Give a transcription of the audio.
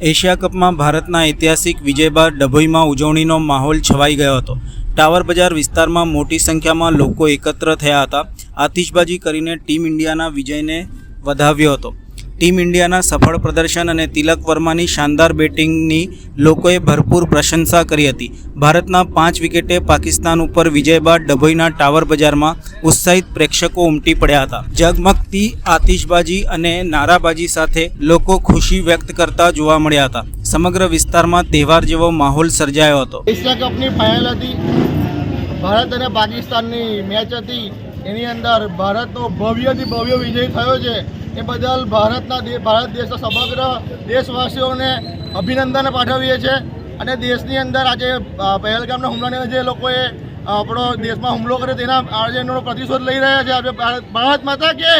Asia કપમાં ભારતના ઐતિહાસિક વિજય બાદ ડભોઈમાં ઉજવણીનો માહોલ છવાઈ ગયો હતો. ટાવર બજાર વિસ્તારમાં મોટી સંખ્યામાં લોકો એકત્ર થયા હતા. આતિશબાજી કરીને ટીમ ઇન્ડિયાના વિજયને વધાવ્યો હતો. ટીમ ઇન્ડિયાના સફળ પ્રદર્શન અને તિલક વર્માની શાનદાર બેટિંગની લોકોએ ભરપૂર પ્રશંસા કરી હતી. ભારતના પાંચ વિકેટે પાકિસ્તાન ઉપર વિજય બાદ ડભોઈના ટાવર બજારમાં ઉત્સાહિત પ્રેક્ષકો ઉમટી પડ્યા હતા. ઝગમગતી આતિશબાજી અને નારાબાજી સાથે લોકો ખુશી વ્યક્ત કરતા જોવા મળ્યા હતા. સમગ્ર વિસ્તારમાં તહેવાર જેવો માહોલ સર્જાયો હતો. એશિયા કપની ફાઇનલ હતી. ભારત અને પાકિસ્તાનની મેચ હતી. એની અંદર ભારતનો ભવ્યથી ભવ્ય વિજય થયો છે. એ બદલ ભારતના ભારત દેશના સમગ્ર દેશવાસીઓને અભિનંદન પાઠવીએ છીએ. અને દેશની અંદર આજે પહેલગામના હુમલાને જે લોકોએ આપણો દેશમાં હુમલો કર્યો. તેના આજે પ્રતિશોધ લઈ રહ્યા છે. આપણે ભારત માતા કે